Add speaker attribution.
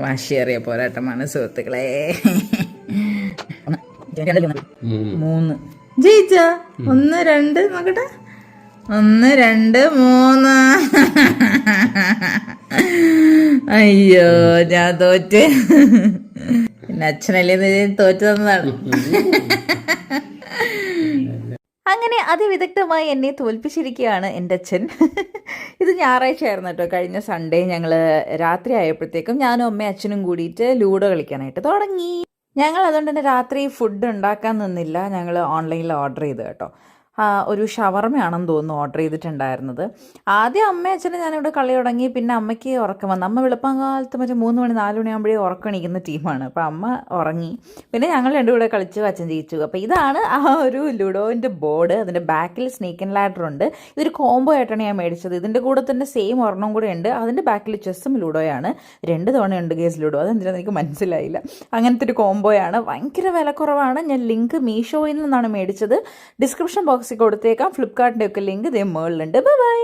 Speaker 1: വാശിയേറിയ പോരാട്ടമാണ് സുഹൃത്തുക്കളെ. മൂന്ന്. ജയിച്ച? ഒന്ന് രണ്ട് നോക്കട്ടെ. ഒന്ന് രണ്ട് മൂന്ന്. അയ്യോ ഞാൻ തോറ്റ്. പിന്നെ അച്ഛനല്ലേ തോറ്റു തന്നതാണ്. അങ്ങനെ അതിവിദഗ്ധമായി എന്നെ തോൽപ്പിച്ചിരിക്കുകയാണ് എന്റെ അച്ഛൻ. ഇത് ഞായറാഴ്ച ആയിരുന്നു കേട്ടോ. കഴിഞ്ഞ സൺഡേ ഞങ്ങൾ രാത്രി ആയപ്പോഴത്തേക്കും ഞാനും അമ്മയും അച്ഛനും കൂടിയിട്ട് ലൂഡോ കളിക്കാനായിട്ട് തുടങ്ങി. ഞങ്ങൾ അതുകൊണ്ട് തന്നെ രാത്രി ഫുഡ് ഉണ്ടാക്കാൻ നിന്നില്ല. ഞങ്ങൾ ഓൺലൈനിൽ ഓർഡർ ചെയ്ത് കേട്ടോ. ഒരു ഷവർമയാണെന്ന് തോന്നുന്നു ഓർഡർ ചെയ്തിട്ടുണ്ടായിരുന്നത്. ആദ്യം അമ്മയും അച്ഛനും ഞാനിവിടെ കളി തുടങ്ങി പിന്നെ അമ്മയ്ക്ക് ഉറക്കം വന്നു. അമ്മ വെളുപ്പം കാലത്ത് മറ്റേ മൂന്ന് മണി നാല് മണിയാകുമ്പോഴേ ഉറക്കം എണീക്കുന്ന ടീമാണ് അപ്പോൾ അമ്മ ഉറങ്ങി. പിന്നെ ഞങ്ങൾ രണ്ടും കൂടെ കളിച്ചു അച്ഛൻ ജയിച്ചു. അപ്പോൾ ഇതാണ് ആ ഒരു ലുഡോവിന്റെ ബോർഡ് അതിന്റെ ബാക്കിൽ സ്നേക്ക് ആൻഡ് ലാഡർ ഉണ്ട്. ഇതൊരു കോംബോ ആയിട്ടാണ് ഞാൻ മേടിച്ചത്. ഇതിന്റെ കൂടെ തന്നെ സെയിം ഒരെണ്ണം കൂടെ ഉണ്ട്. അതിന്റെ ബാക്കിൽ ചെസ്സും ലുഡോയാണ് രണ്ട് തവണ ഉണ്ട് ഗേസ് ലുഡോ അതെന്തിനാണ് എനിക്ക് മനസ്സിലായില്ല. അങ്ങനത്തെ ഒരു കോംബോയാണ് ഭയങ്കര വിലക്കുറവാണ്. ഞാൻ ലിങ്ക് മീഷോയിൽ നിന്നാണ് മേടിച്ചത്. ഡിസ്ക്രിപ്ഷൻ ബോക്സിൽ കൊടുത്തേക്കാം ഫ്ലിപ്കാർട്ടിന്റെ ഒക്കെ ലിങ്ക് ഇതേ മേളിലുണ്ട്. ബൈ